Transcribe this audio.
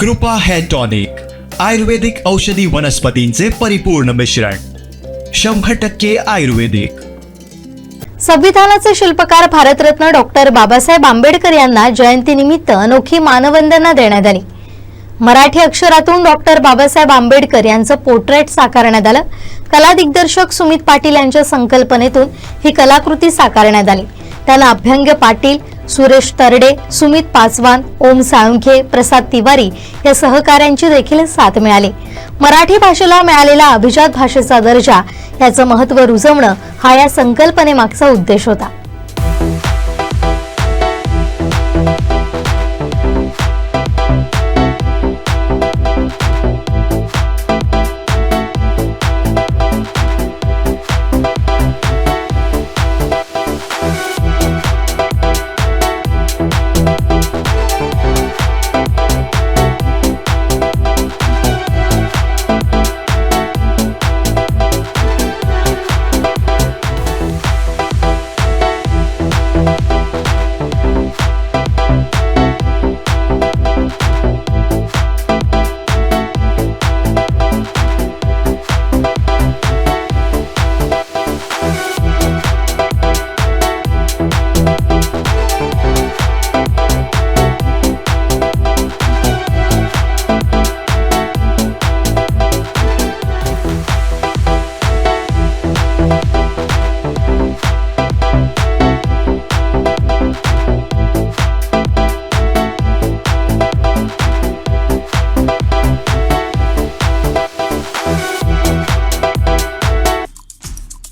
कृपा hair tonic आयुर्वेदिक औषधी वनस्पतींचे परिपूर्ण मिश्रण शंभर टक्के आयुर्वेदिक. संविधानाचे शिल्पकार भारतरत्न डॉक्टर बाबासाहेब आंबेडकर यांना जयंतीनिमित्त अनोखी मानवंदना देण्यात आली. मराठी अक्षरातून डॉक्टर बाबासाहेब आंबेडकर यांचं पोर्ट्रेट साकारण्यात आलं. कला दिग्दर्शक सुमित पाटील यांच्या संकल्पनेतून ही कलाकृती साकारण्यात आली. त्याला अभ्यंग पाटील सुरेश तरडे सुमित पासवान ओम साळुंखे प्रसाद तिवारी या सहकाऱ्यांची देखील साथ मिळाली. मराठी भाषेला मिळालेला अभिजात भाषेचा दर्जा याचं महत्त्व रुजवणं हा या संकल्पनेमागचा उद्देश होता.